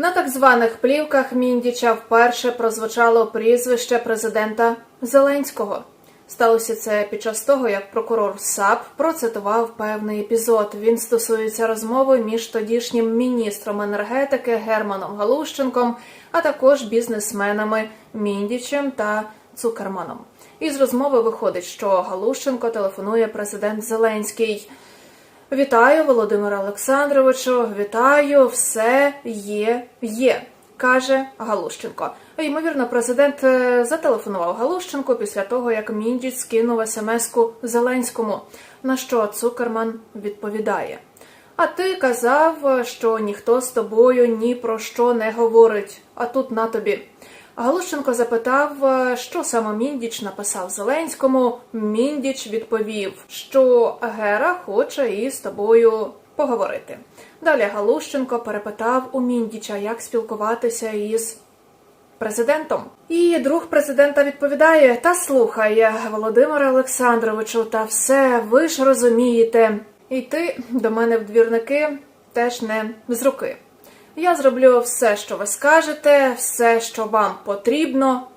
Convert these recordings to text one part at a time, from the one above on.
На так званих плівках Міндіча вперше прозвучало прізвище президента Зеленського. Сталося це під час того, як прокурор САП процитував певний епізод. Він стосується розмови між тодішнім міністром енергетики Германом Галущенком, а також бізнесменами Міндічем та Цукерманом. Із розмови виходить, що Галущенко телефонує президент Зеленський. Вітаю, Володимире Олександровичу. Вітаю, все є, є, каже Галущенко. Ймовірно, президент е, зателефонував Галущенку після того, як Міндіч скинув смс-ку Зеленському. На що Цукерман відповідає: А ти казав, що ніхто з тобою ні про що не говорить. А тут на тобі. Галущенко запитав, е, що саме Міндіч написав Зеленському. Міндіч відповів, що Гера хоче із тобою поговорити. Далі Галущенко перепитав у Міндіча, як спілкуватися із президентом. І друг президента відповідає: Та слухай, Володимире Олександровичу, та все, ви ж розумієте, йти до мене в двірники теж не з руки. Я зроблю все, що ви скажете, все, що вам потрібно.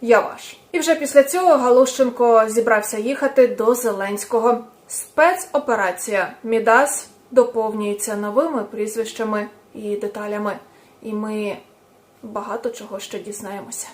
Я ваш. І вже після цього Галущенко зібрався їхати до Зеленського. Спецоперація Мідас доповнюється новими прізвищами і деталями. І ми багато чого ще дізнаємося.